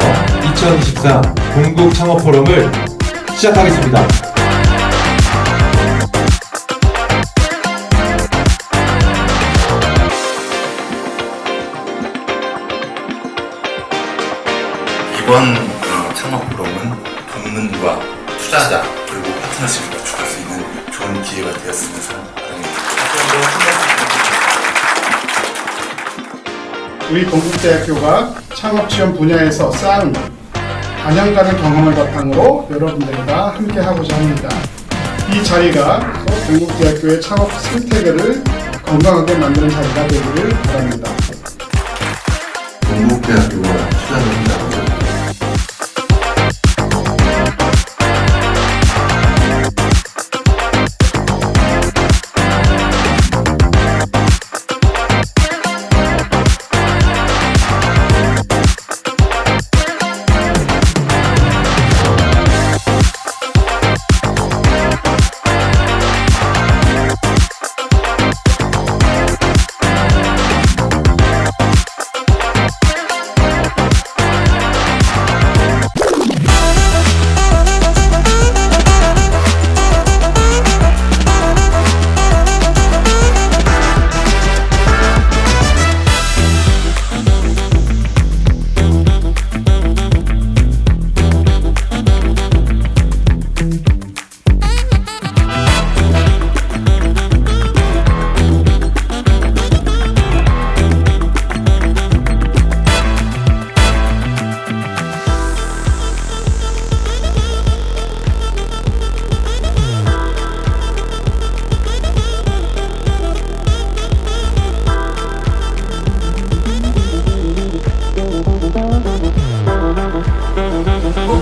2024 동국 창업 포럼을 시작하겠습니다. 이번 어, 창업 포럼은 동문과 투자자 그리고 파트너십을 구축할 수 있는 좋은 기회가 되었으면 바랍니다. 우리 동국대학교가 창업 지원 분야에서 쌓은 단연간의 경험을 바탕으로 여러분들과 함께 하고자 합니다. 이 자리가 동국대학교의 창업 생태계를 건강하게 만드는 자리가 되기를 바랍니다. 동국대학교가 투자자 혼자고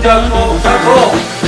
加速加速